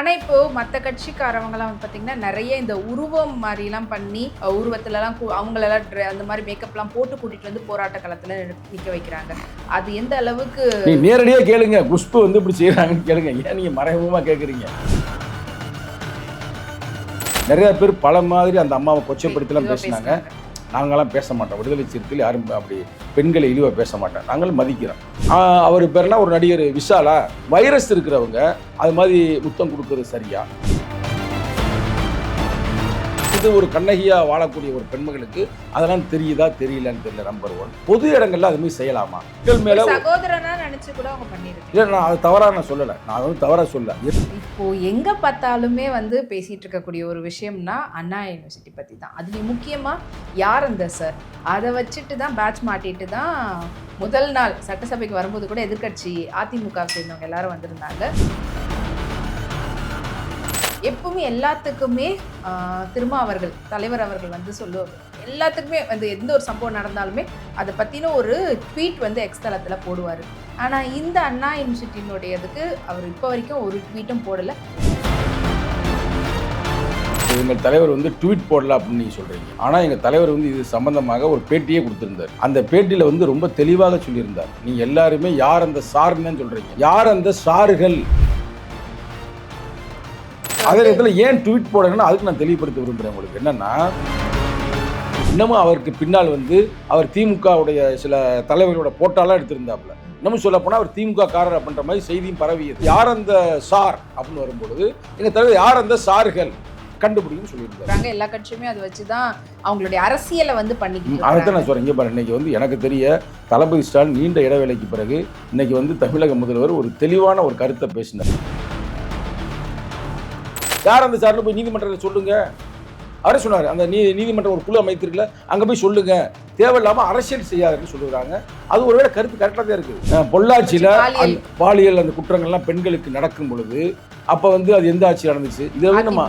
ஆனா இப்போ மற்ற கட்சிக்காரவங்கலாம் வந்து பாத்தீங்கன்னா நிறைய இந்த உருவம் மாதிரிலாம் பண்ணி உருவத்துலலாம் அவங்களெல்லாம் dre- அந்த மாதிரி மேக்கப்லாம் போட்டு கூட்டிட்டு வந்து போராட்ட களத்துல நிக்க வைக்கிறாங்க. அது எந்த அளவுக்கு நேரடியாக கேளுங்க. குஷ்பு வந்து இப்படி செய்கிறாங்கன்னு கேளுங்க. ஏன் நீங்கள் மறைமுகமாக கேட்குறீங்க நிறைய பேர் பல மாதிரி அந்த அம்மாவை கொச்சைப்படுத்தலாம் பேசினாங்க. நாங்களாம் பேச மாட்டோம். விடுதலை சிறுத்தையில் யாரும் அப்படி பெண்களை இழிவாக பேச மாட்டோம் நாங்களும் மதிக்கிறோம். அவர் பேர்னா ஒரு நடிகர் விஷாலா. வைரஸ் இருக்கிறவங்க அது மாதிரி முத்தம் கொடுக்குறது சரியா? இது ஒரு கண்ணகியா வாழக்கூடிய ஒரு பெண்மகளுக்கு அதெல்லாம் தெரியுதா தெரியலன்னு தெரியல நம்பர் ஒன் பொது இடங்கள்ல அது மாதிரி செய்யலாமா? மக்கள் மேல சகோதரனா நினைச்சு கூட அவங்க பண்ணிருக்கு இல்லை நான் அது தவறாக நான் சொல்லலை. நான் வந்து தவறாக சொல்ல இப்போ எங்க பார்த்தாலுமே வந்து பேசிட்டு இருக்கக்கூடிய ஒரு விஷயம்னா அண்ணா யூனிவர்சிட்டி பத்தி தான். அதுலயும் முக்கியமா யார் அந்த சார் அதை வச்சுட்டு தான் பேட்ச் மாட்டிட்டு தான் முதல் நாள் சட்டசபைக்கு வரும்போது கூட எதிர்க்கட்சி அதிமுக சேர்ந்தவங்க எல்லாரும் வந்திருந்தாங்க. எப்பவுமே எல்லாத்துக்குமே திருமா அவர்கள் தலைவர் அவர்கள் வந்து சொல்லுவார் எல்லாத்துக்குமே வந்து எந்த ஒரு சம்பவம் நடந்தாலுமே அதை பற்றின ஒரு ட்வீட் வந்து எக்ஸ்தலத்தில் போடுவார். ஆனால் இந்த அண்ணா யூனிவர்சிட்டியினுடையதுக்கு அவர் இப்போ வரைக்கும் ஒரு ட்வீட்டும் போடலை. எங்கள் தலைவர் வந்து ட்வீட் போடல அப்படின்னு நீங்கள் சொல்கிறீங்க ஆனால் எங்கள் தலைவர் வந்து இது சம்பந்தமாக ஒரு பேட்டியே கொடுத்துருந்தார். அந்த பேட்டியில் வந்து ரொம்ப தெளிவாக சொல்லியிருந்தார். நீங்கள் எல்லாருமே யார் அந்த சாருன்னு சொல்கிறீங்க யார் அந்த சாருகள் அதே நேரத்தில் ஏன் ட்வீட் போடணும்னு அதுக்கு நான் தெளிவுபடுத்த விரும்புகிறேன் உங்களுக்கு. என்னன்னா இன்னமும் அவருக்கு பின்னால் வந்து அவர் திமுகவுடைய சில தலைவர்களோட போட்டாலாம் எடுத்திருந்தாப்புல. இன்னமும் சொல்ல போனால் அவர் திமுக காரர் அப்படின்ற மாதிரி செய்தியும் பரவியது. யார் அந்த சார் அப்படின்னு வரும்பொழுது எங்கள் தலைவர் யார் அந்த சார்கள் கண்டுபிடிக்குன்னு சொல்லியிருந்தார். சொல்றாங்க எல்லா கட்சியுமே அதை வச்சு தான் அவங்களுடைய அரசியலை வந்து பண்ணிக்கிட்டு அதைத்தான். நான் சொல்றேன். இங்க பாரு இன்னைக்கு வந்து எனக்கு தெரிய தளபதி ஸ்டாலின் நீண்ட இடைவேளைக்கு பிறகு இன்னைக்கு வந்து தமிழக முதல்வர் ஒரு தெளிவான ஒரு கருத்தை பேசினார். யார் அந்த சார்னு போய் நீதிமன்றத்தில் சொல்லுங்க. அவரே சொன்னார் அந்த நீ நீதிமன்றம் ஒரு குழு அமைத்திருக்கல அங்கே போய் சொல்லுங்க. தேவையில்லாம அரசியல் செய்யாதுன்னு சொல்லுறாங்க அது ஒருவேளை கருத்து கரெக்டாக தான் இருக்கு. அஹ் பொள்ளாச்சியில பாலியல். அந்த குற்றங்கள்லாம் பெண்களுக்கு நடக்கும் பொழுது அப்போ வந்து அது எந்த ஆட்சி நடந்துச்சு? இதை வந்து நம்ம.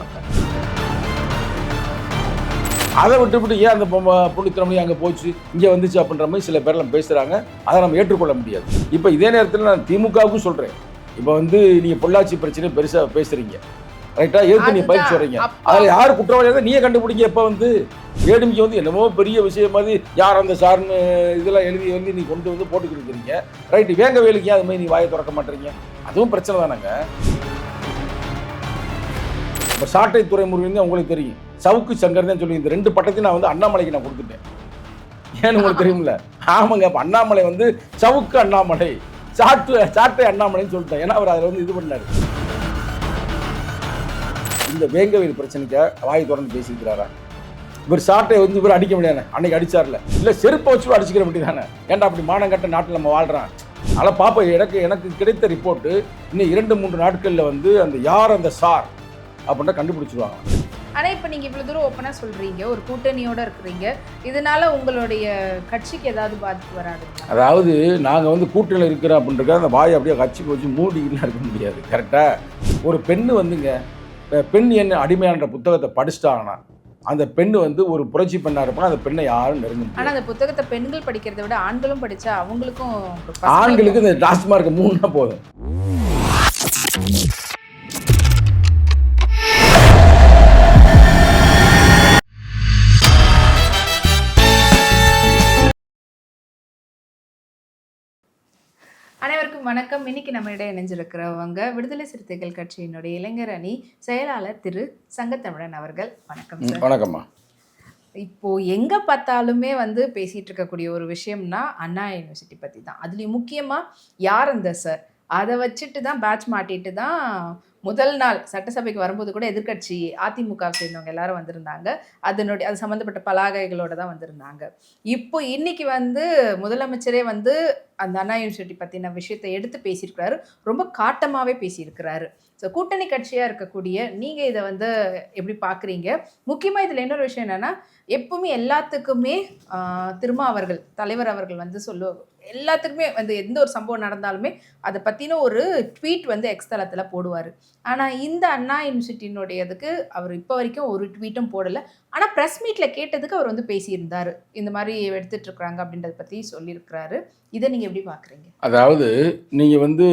அதை விட்டுவிட்டு ஏன் அந்த புண்ணியத்திரமணி அங்கே போச்சு இங்கே வந்துச்சு அப்படின்ற மாதிரி சில பேர்லாம் பேசுகிறாங்க அதை நம்ம ஏற்றுக்கொள்ள முடியாது. இப்போ இதே நேரத்தில் நான் திமுகவுக்கும் சொல்கிறேன் இப்போ வந்து நீங்கள் பொள்ளாச்சி பிரச்சனை பெருசாக பேசுகிறீங்க ரைட்டா எதுக்கு நீ பயிற்சி அப்ப- அதில் யார் குற்றவாளியாக நீயே கண்டுபிடிங்க எப்போ வந்து? ஏடிமிக்கு வந்து என்னமோ பெரிய விஷயம் மாதிரி யார் அந்த சார்னு இதெல்லாம் எழுதி எழுதி நீ கொண்டு வந்து போட்டு கொடுக்குறீங்க ரைட்டு வேங்க வேலைக்கு அது மாதிரி நீ வாயை திறக்க மாட்டேறீங்க? அதுவும் பிரச்சனை தானேங்க. இப்போ சாட்டை துறைமுருகன் உங்களுக்கு தெரியும். சவுக்கு சங்கர் தான் சொல்லி இந்த ரெண்டு பட்டத்தையும் நான் வந்து அண்ணாமலைக்கு நான் கொடுத்துட்டேன். ஏன்னு உங்களுக்கு தெரியுமில்ல ஆமாங்க. அப்போ அண்ணாமலை வந்து சவுக்கு அண்ணாமலை சாட்டு சாட்டை அண்ணாமலைன்னு சொல்லிட்டேன் ஏன்னா அவர் அதில் வந்து இது பண்ணாரு. இந்த வேங்கவேல் பிரச்சனைக்கு வாய் திறந்து பேசியிருக்கிறாரா? இவர் சாட்டை வந்து இவர் அடிக்க முடியாது அன்னைக்கு அடிச்சார்ல. இல்லை செருப்பை வச்சு அடிச்சுக்கிற வேண்டியதானே ஏன்டா அப்படி மானங்கட்ட நாட்டில் நம்ம வாழ்றான்? அதெல்லாம் பார்ப்போம் எனக்கு எனக்கு கிடைத்த ரிப்போர்ட்டு இன்னும் இரண்டு மூன்று நாட்களில் வந்து அந்த யார் அந்த சார் அப்படின்ற கண்டுபிடிச்சிருவாங்க. ஆனா இப்ப நீங்க இவ்வளவு தூரம் ஓப்பனா சொல்றீங்க ஒரு கூட்டணியோட இருக்கிறீங்க. இதனால உங்களுடைய கட்சிக்கு ஏதாவது பாதிப்பு வராது. அதாவது நாங்கள் வந்து கூட்டணியில் இருக்கிறோம் அப்படின்றத அந்த வாயை அப்படியே கட்சிக்கு வச்சு மூடிக்கிட்டுலாம் இருக்க முடியாது. கரெக்டாக ஒரு பெண்ணு வந்துங்க பெண் என்ன அடிமையான்ற புத்தகத்தை படிச்சிட்டாங்கன்னா அந்த பெண்ணு வந்து ஒரு புரட்சி பெண்ணாக இருப்பாங்க. அந்த பெண்ணை யாரும் நெருங்க முடியாது. ஆனா அந்த புத்தகத்தை பெண்கள் படிக்கிறதை விட ஆண்களும் படிச்சா அவங்களுக்கும் ஆண்களுக்கு இந்த டாஸ்மார்க் மூணுனா போதும். அனைவருக்கும் வணக்கம். இன்னைக்கு நம்ம இடையே இணைஞ்சிருக்கிறவங்க விடுதலை சிறுத்தைகள் கட்சியினுடைய இளைஞர் அணி செயலாளர் திரு சங்கத்தமிழன் அவர்கள். வணக்கம் சார். வணக்கம்மா. இப்போ எங்க பார்த்தாலுமே வந்து பேசிட்டு இருக்கக்கூடிய ஒரு விஷயம்னா அண்ணா யூனிவர்சிட்டி பத்தி தான். அதுலயும் முக்கியமா யார் அந்த சார்? அதை வச்சுட்டு தான் பேட்ச் மாட்டிட்டு தான் முதல் நாள் சட்டசபைக்கு வரும்போது கூட எதிர்கட்சி அதிமுக சேர்ந்தவங்க எல்லாரும் வந்திருந்தாங்க. அதனுடைய அது சம்மந்தப்பட்ட பலாகைகளோட தான் வந்திருந்தாங்க. இப்போ இன்னைக்கு வந்து முதலமைச்சரே வந்து அந்த அண்ணா யூனிவர்சிட்டி பற்றின விஷயத்தை எடுத்து பேசியிருக்கிறாரு. ரொம்ப காட்டமாகவே பேசியிருக்கிறாரு. ஸோ கூட்டணி கட்சியாக இருக்கக்கூடிய நீங்கள் இதை வந்து எப்படி பார்க்குறீங்க முக்கியமாக இதில் இன்னொரு விஷயம் என்னென்னா எப்பவுமே எல்லாத்துக்குமே திருமா அவர்கள் தலைவர் அவர்கள் வந்து சொல்லுவாங்க எல்லாத்துக்குமே வந்து எந்த ஒரு சம்பவம் நடந்தாலுமே அதை பற்றின ஒரு ட்வீட் வந்து எக்ஸ்தலத்தில் போடுவார். ஆனால் இந்த அண்ணா யூனிவர்சிட்டினுடையதுக்கு அவர் இப்போ வரைக்கும் ஒரு ட்வீட்டும் போடலை. ஆனால் ப்ரெஸ் மீட்டில் கேட்டதுக்கு அவர் வந்து பேசியிருந்தார். இந்த மாதிரி எடுத்துட்ருக்குறாங்க அப்படின்றத பற்றி சொல்லியிருக்கிறாரு. இதை நீங்கள் எப்படி பார்க்குறீங்க அதாவது நீங்கள் வந்து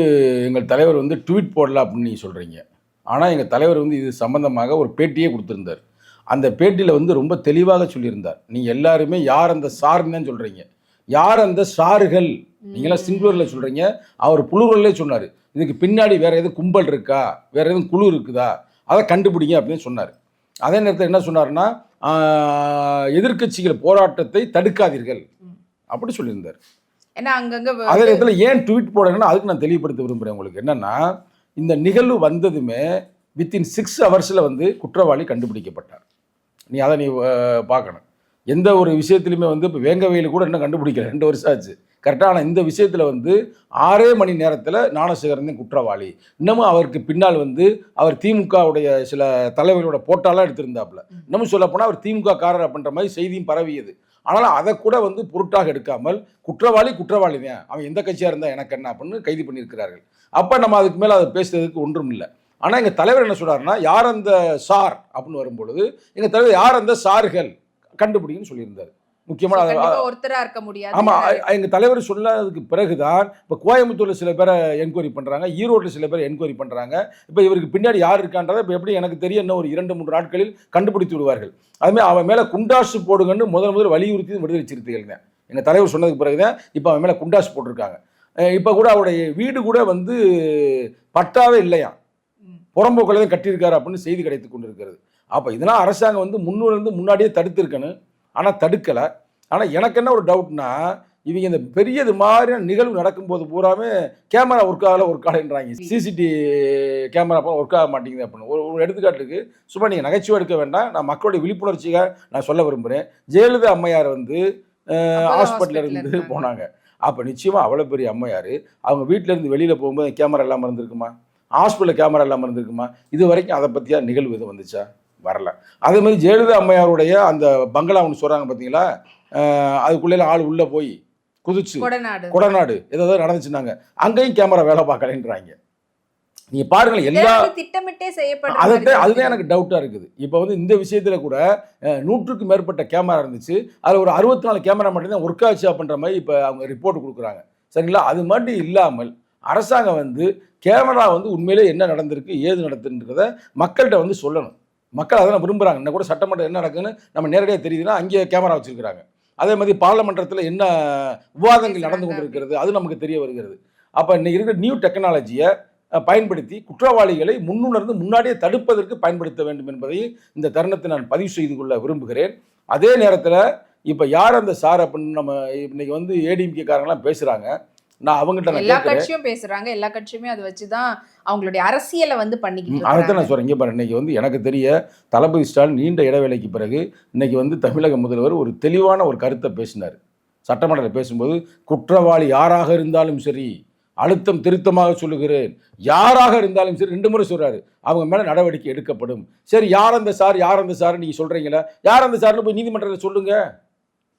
எங்கள் தலைவர் வந்து ட்வீட் போடலாம் அப்படின்னு நீங்கள் சொல்கிறீங்க ஆனால் எங்கள் தலைவர் வந்து இது சம்பந்தமாக ஒரு பேட்டியே கொடுத்துருந்தார். அந்த பேட்டியில் வந்து ரொம்ப தெளிவாக சொல்லியிருந்தார். நீங்கள் எல்லாருமே யார் அந்த சார்ன்னு சொல்கிறீங்க யார் அந்த சார்கள் நீங்களாம் சிங்குலரில் சொல்கிறீங்க அவர் புளூரல்லே சொன்னார். இதுக்கு பின்னாடி வேற எதுவும் கும்பல் இருக்கா? வேற எதுவும் குழு இருக்குதா? அதை கண்டுபிடிங்க அப்படின்னு சொன்னார். அதே நேரத்தில் என்ன சொன்னார்னா எதிர்க்கட்சிகள் போராட்டத்தை தடுக்காதீர்கள். அப்படி சொல்லியிருந்தார். ஏன்னா அங்கங்க அதே நேரத்தில் ஏன் ட்வீட் போடணும்னா அதுக்கு நான் தெளிவுபடுத்த விரும்புகிறேன் உங்களுக்கு. என்னன்னா இந்த நிகழ்வு வந்ததுமே வித்தின் சிக்ஸ் ஹவர்ஸில் வந்து குற்றவாளி கண்டுபிடிக்கப்பட்டார். நீ அதை நீ பார்க்கணும். எந்த ஒரு விஷயத்துலையுமே வந்து இப்போ வேங்கவையில் கூட இன்னும் கண்டுபிடிக்கல. ரெண்டு வருஷம் ஆச்சு. கரெக்டாக ஆனால் இந்த விஷயத்தில் வந்து ஆறே மணி நேரத்தில் ஞானசேகரன் தான் குற்றவாளி. இன்னமும் அவருக்கு பின்னால் வந்து அவர் திமுகவுடைய சில தலைவர்களோட போட்டாலாம் எடுத்திருந்தாப்புல. இன்னமும் சொல்லப்போனால் அவர் திமுக காரர் அப்படின்ற மாதிரி செய்தியும் பரவியது. ஆனால் அதை கூட வந்து பொருட்டாக எடுக்காமல் குற்றவாளி குற்றவாளி தான். அவன் எந்த கட்சியாக இருந்தால் எனக்கு என்ன அப்படின்னு கைது பண்ணியிருக்கிறார்கள். அப்போ நம்ம அதுக்கு மேலே அதை பேசுறதுக்கு ஒன்றும் இல்லை. ஆனால் எங்கள் தலைவர் என்ன சொல்றாருன்னா யார் அந்த சார் அப்படின்னு வரும்பொழுது எங்கள் தலைவர் யார் அந்த சார்கள்? கண்டுபிடிங்கன்னு சொல்லியிருந்தாரு. முக்கியமான அது- கண்டிப்பா ஒருத்தரா இருக்க முடியாது. ஆமா அ- எங்க தலைவர் சொன்னதுக்கு பிறகுதான் இப்போ கோயம்புத்தூர்ல சில பேரை என்கொயரி பண்றாங்க ஈரோட்டில் சில பேரை என்கொயரி பண்றாங்க. இப்போ இவருக்கு பின்னாடி யார் இருக்கான்றதை இப்போ எப்படி எனக்கு தெரியும் இன்னும் ஒரு இரண்டு மூன்று நாட்களில் கண்டுபிடித்து விடுவார்கள். அதுமாதிரி அவன் மேல குண்டாசு போடுங்கன்னு முதல் முதல் வலியுறுத்தி விடுதலை சிறுத்தைகள் தான் எங்க தலைவர் சொன்னதுக்கு பிறகுதான் இப்போ அவன் மேல குண்டாசு போட்டிருக்காங்க. இப்போ கூட அவருடைய வீடு கூட வந்து பட்டாவே இல்லையா. புறம்போக்கில் தான் கட்டியிருக்காரு அப்படின்னு செய்தி கிடைத்து கொண்டு இருக்கிறது அப்போ இதெல்லாம் அரசாங்கம் வந்து முன்னிருந்து முன்னாடியே தடுத்திருக்கணும். ஆனால் தடுக்கலை. ஆனால் எனக்கு என்ன ஒரு டவுட்னா இவங்க இந்த பெரியது மாதிரியான நிகழ்வு நடக்கும்போது பூராமே கேமரா ஒர்க் ஆகல ஒர்க் ஆகலைன்றாங்க. சிசிடிவி கேமரா ஒர்க் ஆக மாட்டேங்குது அப்படின்னு. ஒரு ஒரு எடுத்துக்காட்டுக்கு சும்மா நீங்கள் நகைச்சுவை எடுக்க வேண்டாம். நான் மக்களுடைய விழிப்புணர்ச்சிக்காக நான் சொல்ல விரும்புகிறேன் ஜெயலலிதா அம்மையார் வந்து ஹாஸ்பிட்டலில் இருந்து. போனாங்க. அப்போ நிச்சயமாக அவ்வளோ பெரிய அம்மையார். அவங்க வீட்டில் இருந்து வெளியில் போகும்போது கேமரா இல்லாமல் இருந்திருக்குமா? ஹாஸ்பிட்டலில் கேமரா இல்லாமல் இருந்திருக்குமா? இது வரைக்கும் அதை பற்றியா நிகழ்வு எதுவும் வந்துச்சா? வரல. அதே மாதிரி ஜெயலலிதா அம்மையாருடைய அந்த பங்களா ஒன்று சொல்கிறாங்க பார்த்தீங்களா அதுக்குள்ளே ஆள் உள்ளே போய் குதிச்சு கொடநாடு. ஏதாவது நடந்துச்சுனாங்க அங்கேயும் கேமரா வேலை பார்க்கலைன்றாங்க. நீங்க பாருங்களேன் எல்லா திட்டமிட்டே மாதிரி அதுதான் தான் எனக்கு டவுட்டாக இருக்குது. இப்போ வந்து இந்த விஷயத்தில் கூட நூற்றுக்கு மேற்பட்ட கேமரா இருந்துச்சு. அதில் ஒரு அறுபத்தி நாலு கேமரா மட்டும்தான் ஒர்க் ஆச்சு அப்படின்ற மாதிரி இப்போ அவங்க ரிப்போர்ட் கொடுக்குறாங்க. சரிங்களா? அது மட்டும் இல்லாமல் அரசாங்கம் வந்து கேமரா வந்து உண்மையிலே என்ன நடந்திருக்கு ஏது நடந்துன்றத மக்கள்கிட்ட வந்து சொல்லணும். மக்கள் அதெல்லாம் விரும்புகிறாங்க இன்னும் கூட சட்டமன்றம் என்ன நடக்குன்னு நம்ம நேரடியாக தெரியுதுன்னா அங்கே கேமரா வச்சிருக்கிறாங்க. அதே மாதிரி பார்லமெண்டத்தில் என்ன விவாதங்கள் நடந்து. கொண்டிருக்கிறது அது நமக்கு தெரிய வருகிறது. அப்போ இன்னைக்கு இருக்கிற நியூ டெக்னாலஜியை பயன்படுத்தி குற்றவாளிகளை முன்னுணர்ந்து முன்னாடியே தடுப்பதற்கு பயன்படுத்த வேண்டும் என்பதை இந்த தருணத்தை நான் பதிவு செய்து கொள்ள விரும்புகிறேன். அதே நேரத்தில் இப்போ யார் அந்த சார் அப்படின்னு நம்ம இன்னைக்கு வந்து ஏடிஎம்கே காரங்களாம் பேசுகிறாங்க நான் அவங்ககிட்ட எல்லா கட்சியும் பேசுறாங்க. எல்லா கட்சியுமே அதை வச்சுதான் அவங்களுடைய அரசியலை வந்து பண்ணிக்கிட்டு இருக்காங்க நான் சொல்கிறேன் இங்கே பாரு இன்னைக்கு வந்து எனக்கு தெரிய தளபதி ஸ்டாலின் நீண்ட இடைவேளைக்கு பிறகு இன்னைக்கு வந்து தமிழக முதல்வர் ஒரு தெளிவான ஒரு கருத்தை பேசினார். சட்டமன்றத்தில் பேசும்போது குற்றவாளி யாராக இருந்தாலும் சரி அழுத்தம் திருத்தமாக சொல்லுகிறேன். யாராக இருந்தாலும் சரி ரெண்டு முறை சொல்றாரு. அவங்க மேல நடவடிக்கை எடுக்கப்படும். சரி யார் அந்த சார் யார் அந்த சார் நீங்க சொல்றீங்களா யார் அந்த சார்னு போய் நீதிமன்றத்தில் சொல்லுங்க.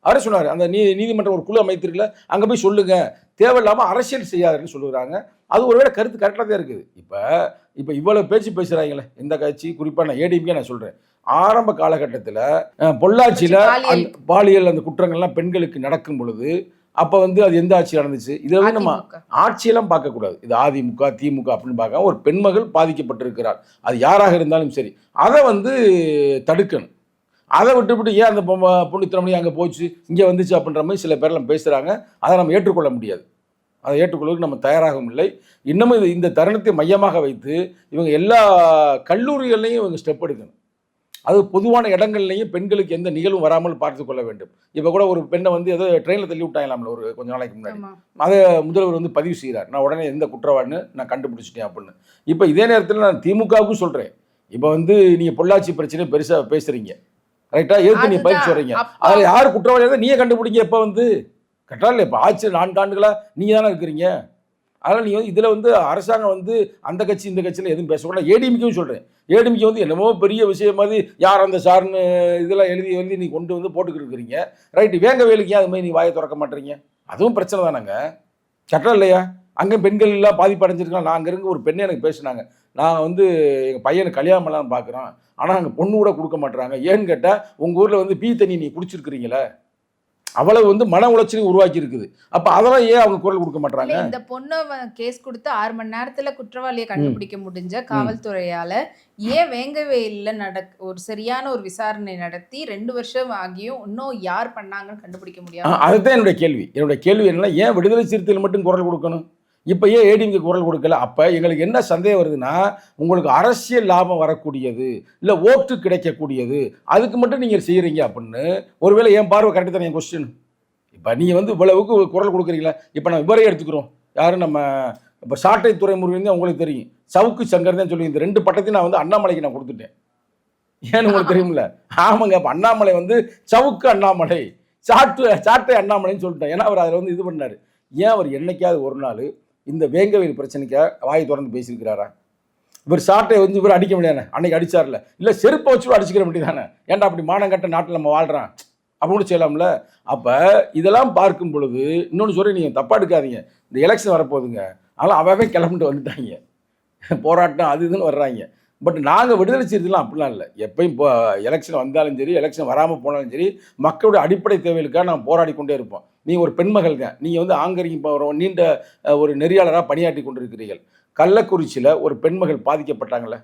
அவரே சொன்னார் அந்த நீ நீதிமன்றம் ஒரு குழு அமைத்திருக்கல அங்கே போய் சொல்லுங்க. தேவையில்லாமல் அரசியல் செய்யாதுன்னு சொல்லுறாங்க. அது ஒருவேளை கருத்து கரெக்டாக தான் இருக்குது. இப்போ இப்போ இவ்வளோ பேச்சு பேசுகிறாங்களே எந்த கட்சி குறிப்பாக நான் ஏடிஎம்கே நான் சொல்கிறேன் ஆரம்ப காலகட்டத்தில் பொள்ளாச்சியில் பாலியல். அந்த பாலியல் அந்த குற்றங்கள்லாம் பெண்களுக்கு நடக்கும் பொழுது அப்போ வந்து அது எந்த ஆட்சி நடந்துச்சு? இதை வந்து நம்ம. ஆட்சியெல்லாம் பார்க்கக்கூடாது. இது அதிமுக திமுக அப்படின்னு பார்க்காம ஒரு பெண்மகள் பாதிக்கப்பட்டிருக்கிறார் அது யாராக இருந்தாலும் சரி. அதை வந்து தடுக்கணும். அதை விட்டுவிட்டு ஏன் அந்த பொம்ம புண்ணித்திரமணி அங்கே போச்சு இங்கே வந்துச்சு அப்படின்ற மாதிரி சில பேர்லாம் பேசுகிறாங்க அதை நம்ம ஏற்றுக்கொள்ள முடியாது. அதை ஏற்றுக்கொள்வதற்கு நம்ம தயாராகவும் இல்லை. இன்னமும் இது இந்த தருணத்தை மையமாக வைத்து இவங்க எல்லா கல்லூரிகள்லையும் இவங்க ஸ்டெப் எடுக்கணும். அது பொதுவான இடங்கள்லையும் பெண்களுக்கு எந்த நிகழ்வும் வராமல் பார்த்து கொள்ள வேண்டும். இப்போ கூட ஒரு பெண்ணை வந்து ஏதோ ட்ரெயினில் தள்ளி விட்டாங்களாம்ல ஒரு கொஞ்ச நாளைக்கு முன்னாடி. அதை முதல்வர் வந்து பதிவு செய்கிறார் நான் உடனே எந்த குற்றவாளின்னு நான் கண்டுபிடிச்சிட்டேன் அப்படின்னு. இப்போ இதே நேரத்தில் நான் திமுகவுக்கும் சொல்கிறேன் இப்போ வந்து நீங்கள் பொள்ளாச்சி பிரச்சனை பெருசாக பேசுகிறீங்க ரைட்டா எதுக்கு நீ. பயிற்சி சொல்கிறீங்க அப்போ அதில் யார் குற்றவாளியாக இருந்தால் நீயே கண்டுபிடிங்க எப்போ வந்து. கரெக்டாக இல்லை இப்போ ஆட்சி நான்கு ஆண்டுகளாக நீங்கள் தானே இருக்கிறீங்க. அதனால் நீ வந்து இதில் வந்து அரசாங்கம் வந்து அந்த கட்சி இந்த கட்சியில் எதுவும் பேசக்கூடாது ஏடிஎம்கேவும் சொல்கிறேன் ஏடிஎம்கே வந்து என்னமோ பெரிய விஷயம் மாதிரி யார் அந்த சார்னு இதெல்லாம் எழுதி எழுதி நீ கொண்டு வந்து போட்டுக்கிட்டு இருக்கிறீங்க. ரைட்டு வேங்க வேலைக்கு அது மாதிரி நீ வாயை திறக்க மாட்டீங்க அதுவும் பிரச்சனை தானேங்க. சட்டம் இல்லையா? அங்கே பெண்கள் எல்லாம் பாதிப்பு அடைஞ்சிருக்காங்க நான் அங்கே இருக்க ஒரு பெண்ணை எனக்கு பேசினாங்க. நான் வந்து எங்கள் பையனை கல்யாணம் பண்ணலாம் பார்க்குறோம் ஆனால் அங்கே பொண்ணு கூட கொடுக்க மாட்றாங்க. ஏன்னு கேட்டால் உங்கள் ஊரில் வந்து பீ தண்ணி நீ குடிச்சிருக்கிறீங்களே? அவ்வளவு வந்து மன உளைச்சலை உருவாக்கி இருக்குது அப்ப அதெல்லாம் ஏன் அவங்க குரல் கொடுக்க மாட்டாங்க இல்ல, இந்த பொண்ணை கேஸ் கொடுத்து ஆறு மணி நேரத்துல குற்றவாளியை கண்டுபிடிக்க முடிஞ்ச காவல்துறையால ஏன் வேங்கவேல நடக் ஒரு சரியான ஒரு விசாரணை நடத்தி ரெண்டு வருஷம் ஆகியும் இன்னும் யார் பண்ணாங்கன்னு கண்டுபிடிக்க முடியாது அதுதான் என்னுடைய கேள்வி. என்னுடைய கேள்வி என்னன்னா ஏன் விடுதலை சிறுத்தைகள் மட்டும் குரல் கொடுக்கணும்? இப்போ ஏன் ஏடிஎம்கே குரல் கொடுக்கல. அப்போ எங்களுக்கு என்ன சந்தேகம் வருதுன்னா உங்களுக்கு அரசியல் லாபம் வரக்கூடியது இல்லை ஓட்டு கிடைக்கக்கூடியது அதுக்கு மட்டும் நீங்கள் செய்கிறீங்க அப்படின்னு ஒருவேளை என் பார்வை கரெக்டு தானே என் கொஸ்டின் இப்போ நீங்கள் வந்து இவ்வளவுக்கு குரல் கொடுக்குறீங்களா இப்போ நம்ம இவரே எடுத்துக்கிறோம். யாரும் நம்ம இப்போ சாட்டை துறைமுருகன் தான் உங்களுக்கு தெரியும். சவுக்கு சங்கர் தான் சொல்லி இந்த ரெண்டு பட்டத்தையும் நான் வந்து அண்ணாமலைக்கு நான் கொடுத்துட்டேன். ஏன்னு உங்களுக்கு தெரியும்ல? ஆமாங்க அப்போ அண்ணாமலை வந்து சவுக்கு அண்ணாமலை சாட்டு சாட்டை அண்ணாமலைன்னு சொல்லிட்டேன் ஏன்னா அவர் அதில் வந்து இது பண்ணார். ஏன் அவர் என்னைக்காவது ஒரு நாள் இந்த வேங்கவேல் பிரச்சனைக்கு வாய் திறந்து பேசியிருக்கிறாரா? இவர் சாட்டை வந்து இவர் அடிக்க முடியாது அன்னைக்கு அடிச்சார்ல. இல்லை செருப்பை வச்சு கூட அடிச்சுக்கிற வேண்டியதானே ஏன்டா அப்படி மானங்கட்ட நாட்டில் நம்ம வாழ்கிறான் அப்படின்னு செய்யலாம்ல. அப்போ இதெல்லாம் பார்க்கும் பொழுது இன்னொன்று சொல்லி நீங்கள் தப்பாக எடுக்காதீங்க. இந்த எலெக்ஷன் வரப்போகுதுங்க. அதனால் அவவே கிளம்பிட்டு வந்துட்டாங்க. போராட்டம் அது இதுன்னு வர்றாங்க. பட் நாங்கள் விடுதலை செய்யறதுலாம் அப்படிலாம் இல்லை. எப்பயும் இப்போ எலெக்ஷன் வந்தாலும் சரி எலெக்ஷன் வராமல் போனாலும் சரி மக்களுடைய அடிப்படை தேவைகளுக்காக நாங்கள் போராடி கொண்டே இருப்போம். நீங்கள் ஒரு பெண்மகள் தான் நீங்கள் வந்து ஆங்கரிங் போகிற நீண்ட ஒரு நெறியாளராக பணியாற்றி கொண்டிருக்கிறீர்கள். கள்ளக்குறிச்சியில் ஒரு பெண்மகள் பாதிக்கப்பட்டாங்களே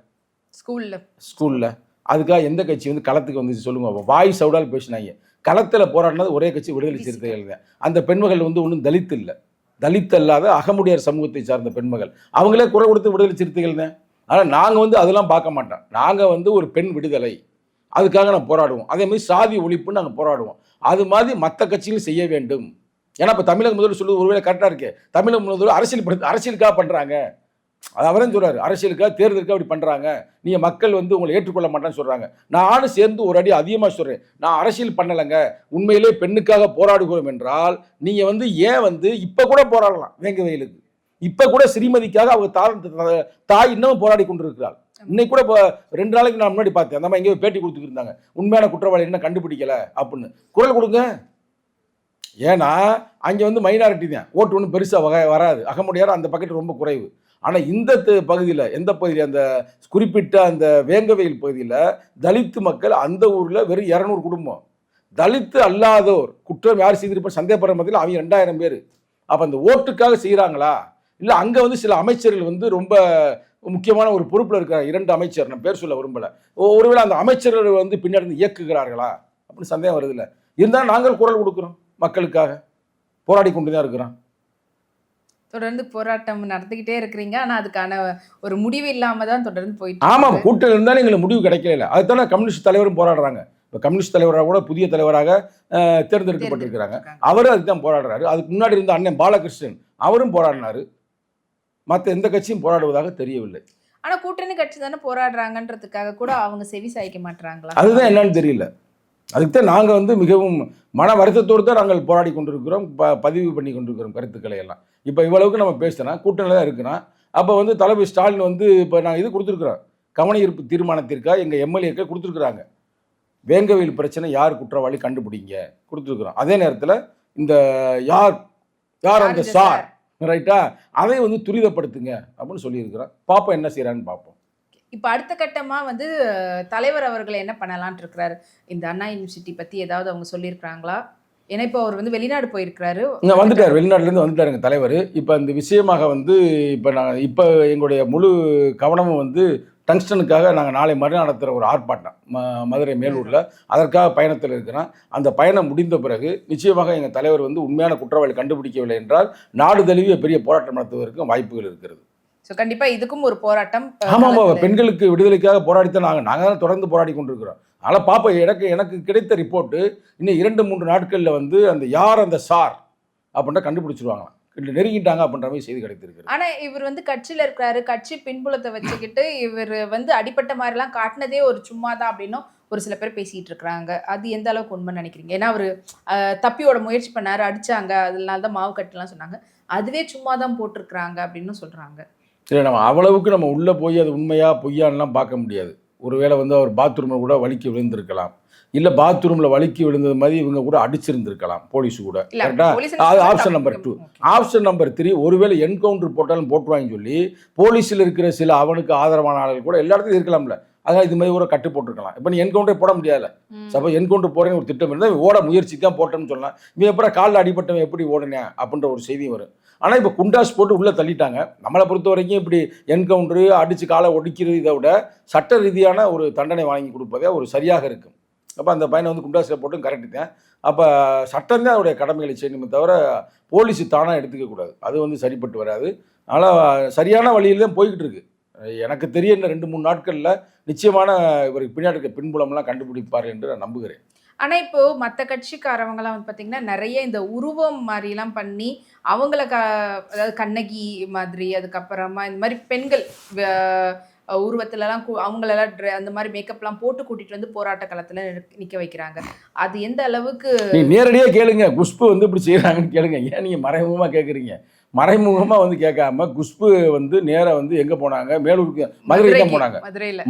ஸ்கூல்ல. ஸ்கூலில். அதுக்காக எந்த கட்சி வந்து களத்துக்கு வந்துச்சு சொல்லுங்க வாய் சவுடால் பேசினாங்க. களத்தில் போராடினது ஒரே கட்சி விடுதலை சிறுத்தைகள் தான் அந்த பெண்மகள் வந்து ஒன்றும் தலித் இல்லை. தலித் அல்லாத அகமுடையார் சமூகத்தை சார்ந்த பெண்மகள். அவங்களே குரல் கொடுத்து விடுதலை சிறுத்தைகள் தான் ஆனால் நாங்கள் வந்து அதெல்லாம் பார்க்க மாட்டோம். நாங்கள் வந்து ஒரு பெண் விடுதலை. அதுக்காக நான் போராடுவோம். அதே மாதிரி சாதி ஒழிப்புன்னு நாங்கள் போராடுவோம். அது மாதிரி மற்ற கட்சிகளும் செய்ய வேண்டும். ஏன்னா இப்போ தமிழக முதல்வர் சொல்லுவது ஒருவேளை கரெக்டாக இருக்கு. தமிழக முதல்வர் அரசியல் அரசியலுக்காக பண்ணுறாங்க அது அவரே சொல்றாரு. அரசியலுக்காக தேர்தலுக்காக அப்படி பண்ணுறாங்க நீங்கள் மக்கள் வந்து உங்களை ஏற்றுக்கொள்ள மாட்டேன்னு சொல்கிறாங்க நானும் சேர்ந்து ஒரு அடி அதிகமாக சொல்கிறேன் நான் அரசியல் பண்ணலைங்க. உண்மையிலே பெண்ணுக்காக போராடுகிறோம் என்றால் நீங்கள் வந்து ஏன் வந்து இப்போ கூட போராடலாம்? வேங்க வயலுக்கு இப்போ கூட ஸ்ரீமதிக்காக அவங்க தாய் தாய் இன்னமும் போராடி கொண்டிருக்கிறாள். இன்னைக்கு கூட இப்போ ரெண்டு நாளைக்கு நான் முன்னாடி பார்த்தேன். அந்த மாதிரி எங்கேயோ பேட்டி கொடுத்துருந்தாங்க உண்மையான குற்றவாளி என்ன கண்டுபிடிக்கல அப்படின்னு. குரல் கொடுங்க. ஏன்னா அங்கே வந்து மைனாரிட்டி தான். ஓட்டு ஒன்றும் பெருசாக வகை வராது. அகமுடையார் அந்த பக்கெட் ரொம்ப குறைவு. ஆனால் இந்த பகுதியில் எந்த பகுதியில் அந்த குறிப்பிட்ட அந்த வேங்கவயல் பகுதியில் தலித்து மக்கள் அந்த ஊரில் வெறும் இரநூறு குடும்பம். தலித்து அல்லாதோர் குற்றம் யார் செய்திருப்பார் சந்தேகப்படுற மத்தியில் அவங்க ரெண்டாயிரம் பேர். அப்போ அந்த ஓட்டுக்காக செய்கிறாங்களா இல்லை அங்கே வந்து சில அமைச்சர்கள் வந்து ரொம்ப முக்கியமான ஒரு பொறுப்பில் இருக்கிற இரண்டு அமைச்சர் நான் பேர் சொல்ல விரும்பல. ஒருவேளை அந்த அமைச்சர்கள் வந்து பின்னாடி இயக்குகிறார்களா? அப்படின்னு சந்தேகம் வருதுல்ல இருந்தாலும் நாங்கள் குரல் கொடுக்குறோம் மக்களுக்காக. போராடி கொண்டு தான் இருக்கிறோம். தொடர்ந்து போராட்டம் நடத்திக்கிட்டே இருக்கிறீங்க. ஆனா அதுக்கான ஒரு முடிவு இல்லாம தான் தொடர்ந்து போயிட்டு ஆமாம். கூட்டம் இருந்தாலும் எங்களுக்கு முடிவு கிடைக்கல அதுதானே கம்யூனிஸ்ட் தலைவரும் போராடுறாங்க. இப்போ கம்யூனிஸ்ட் தலைவராக கூட புதிய தலைவராக தேர்ந்தெடுக்கப்பட்டிருக்கிறாங்க. அவரும் அதுக்கு தான் போராடுறாரு. அதுக்கு முன்னாடி இருந்த அண்ணன் பாலகிருஷ்ணன் அவரும் போராடினாரு. மற்ற எந்த கட்சியும் போராடுவதாக தெரியவில்லை. ஆனா கூட்டணி கட்சி தானே போராடுறாங்கன்றதுக்காக கூட அவங்க செவி சாய்க்க மாட்டாங்களா அதுதான் என்னன்னு தெரியல. அதுக்கு தான் நாங்கள் வந்து மிகவும் மன வருத்தத்தோடு தான் நாங்கள் போராடி கொண்டிருக்கிறோம் ப பதிவு பண்ணி கொண்டிருக்கிறோம் கருத்துக்களை எல்லாம். இப்போ இவ்வளவுக்கு நம்ம பேசினா கூட்டணியில் தான் இருக்கிறோம் அப்போ வந்து தளபதி ஸ்டாலின் வந்து இப்போ நாங்கள் இது கொடுத்துருக்குறோம் கவன ஈர்ப்பு தீர்மானத்திற்காக எங்கள் எம்எல்ஏக்கள் கொடுத்துருக்குறாங்க. வேங்கவேல் பிரச்சனை யார் குற்றவாளி கண்டுபிடிங்க? கொடுத்துருக்குறோம். அதே நேரத்தில் இந்த யார் யார் அந்த சார்? ரைட்டா அதை வந்து துரிதப்படுத்துங்க அப்படின்னு சொல்லியிருக்கிறோம் பார்ப்போம் என்ன செய்கிறான்னு பார்ப்போம் இப்ப அடுத்த கட்டமா வந்து தலைவர் அவர்கள் என்ன பண்ணலாம்னு இருக்கிறாரு? இந்த அண்ணா யூனிவர்சிட்டி பத்தி ஏதாவது அவங்க சொல்லியிருக்காங்களா ஏன்னா இப்போ அவர் வந்து வெளிநாடு போயிருக்கிறாரு. வந்துட்டார் வெளிநாட்டிலேருந்து வந்துட்டாருங்க தலைவர். இப்போ இந்த விஷயமாக வந்து இப்போ நாங்கள் இப்போ எங்களுடைய முழு கவனமும் வந்து டங்ஸ்டனுக்காக நாங்கள் நாளை மறுநாள் நடத்துகிற ஒரு ஆர்ப்பாட்டம் ம மதுரை மேலூரில். அதற்காக பயணத்தில் இருக்கிறோம் அந்த பயணம் முடிந்த பிறகு நிச்சயமாக எங்கள் தலைவர் வந்து உண்மையான குற்றவாளி கண்டுபிடிக்கவில்லை என்றால் நாடு தழுவிய பெரிய போராட்டம் நடத்துவதற்கு வாய்ப்புகள் இருக்கிறது. ஸோ கண்டிப்பா இதுக்கும் ஒரு போராட்டம் ஆமாம் ஆமாம் பெண்களுக்கு விடுதலைக்காக போராடித்தான் நாங்கள் நாங்கள் தான் தொடர்ந்து போராடி கொண்டிருக்கிறோம். அதனால் பார்ப்போம் எனக்கு எனக்கு கிடைத்த ரிப்போர்ட்டு இன்னும் இரண்டு மூன்று நாட்களில் வந்து அந்த யார் அந்த சார் அப்படின்ற கண்டுபிடிச்சிருவாங்களாம். நெருங்கிட்டாங்க அப்படின்ற மாதிரி செய்தி கிடைத்திருக்கு ஆனா இவர் வந்து கட்சியில இருக்கிறாரு. கட்சி பின்புலத்தை வச்சுக்கிட்டு இவர் வந்து அடிப்பட்ட மாதிரிலாம் காட்டினதே ஒரு சும்மா தான் அப்படின்னும் ஒரு சில பேர் பேசிட்டு இருக்கிறாங்க. அது எந்த அளவுக்கு உண்மை நினைக்கிறீங்க? ஏன்னா அவர் தப்பியோட முயற்சி பண்ணாரு அடிச்சாங்க. அதனால தான் மாவு கட்டுலாம் சொன்னாங்க. அதுவே சும்மா தான் போட்டிருக்கிறாங்க அப்படின்னு சொல்றாங்க. இல்லை நம்ம அவ்வளவுக்கு நம்ம உள்ளே போய் அது உண்மையா பொய்யான்லாம் பார்க்க முடியாது. ஒருவேளை வந்து அவர் பாத்ரூமில் கூட வலிக்கி விழுந்திருக்கலாம். இல்லை பாத்ரூமில் வலிக்கி விழுந்தது மாதிரி இவங்க கூட அடிச்சிருந்திருக்கலாம் போலீஸ் கூட. கரெக்டா அது option. Number two. Option number three ஒருவேளை என்கவுண்டர் போட்டாலும் போட்டுருவாங்கன்னு சொல்லி போலீஸில் இருக்கிற சில அவனுக்கு ஆதரவான ஆளுகள் கூட எல்லா இடத்துலையும் இருக்கலாம்ல. அதனால் இது மாதிரி ஒரு கட்டு போட்டிருக்கலாம். இப்போ நீ என்கவுண்டர் போட முடியாது ம். சப்போஸ் என்கவுண்டர் போறேன்னு ஒரு திட்டம் இருந்தால் ஓட முயற்சி தான் போட்டேன்னு சொல்லலாம் இவன் எப்பறம் காலில் அடிபட்டவன் எப்படி ஓடுனேன் அப்படின்ற ஒரு செய்தி வரும். ஆனால் இப்போ குண்டாஸ் போட்டு உள்ளே தள்ளிட்டாங்க. நம்மளை பொறுத்த வரைக்கும் இப்படி என்கவுண்டரு அடித்து காலை ஒடிக்கிறது இதை விட சட்ட ரீதியான ஒரு தண்டனை வாங்கி கொடுப்பதே ஒரு சரியாக இருக்கும். அப்போ அந்த பையனை வந்து குண்டாஸில் போட்டும் கரெக்டு தான். அப்போ சட்டம் தான் அவருடைய கடமைகளை செய்யணுமே தவிர போலீஸ் தானாக எடுத்துக்க கூடாது. அது வந்து சரிப்பட்டு வராது. அதனால் சரியான வழியில் தான் போய்கிட்டு இருக்கு. எனக்கு தெரிய இந்த ரெண்டு மூணு நாட்களில் நிச்சயமான இவருக்கு பின்னாடி இருக்க பின்புலம்லாம் கண்டுபிடிப்பார் என்று நான் நம்புகிறேன். ஆனா இப்போ மத்த கட்சிக்காரவங்கலாம் வந்து பாத்தீங்கன்னா நிறைய இந்த உருவம் மாதிரிலாம் பண்ணி அவங்கள க அதாவது கண்ணகி மாதிரி அதுக்கப்புறமா இந்த மாதிரி பெண்கள் உருவத்துலலாம் அவங்களெல்லாம் dre- அந்த மாதிரி மேக்கப்லாம் போட்டு கூட்டிட்டு வந்து போராட்ட களத்துல நிக்க- நிக்க வைக்கிறாங்க. அது எந்த அளவுக்கு நீ நேரடியாக கேளுங்க குஷ்பு வந்து இப்படி செய்கிறாங்கன்னு கேளுங்க. ஏன் நீங்கள் மறைமுகமாக கேட்குறீங்க மறைமுகமாக வந்து கேட்காம குஷ்பு வந்து நேராக வந்து எங்கே போனாங்க? மேலூருக்கு மதுரை தான் போனாங்க.